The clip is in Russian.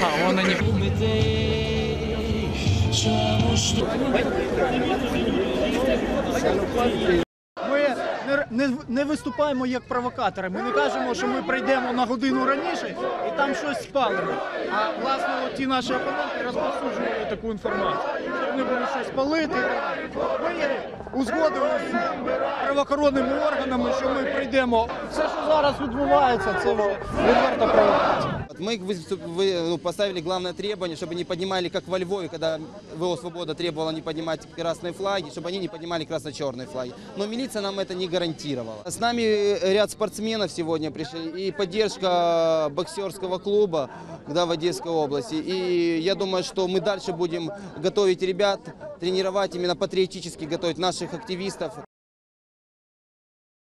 А вон они. Чому ж? Не, не, не виступаємо як провокатори. Ми не кажемо, що ми прийдемо на годину раніше і там щось спалимо. А власне от ті наші опоненти розповсюджували таку інформацію. Вони будуть щось палити. Ми узгодили з правоохоронними органами, що ми прийдемо. Все, що зараз відбувається, це вже відверта провокація. Мы ну, поставили главное требование, чтобы не поднимали, как во Львове, когда ВО «Свобода» требовала не поднимать красные флаги, чтобы они не поднимали красно-черные флаги. Но милиция нам это не гарантировала. С нами ряд спортсменов сегодня пришли и поддержка боксерского клуба да, в Одесской области. И я думаю, что мы дальше будем готовить ребят, тренировать, именно патриотически готовить наших активистов.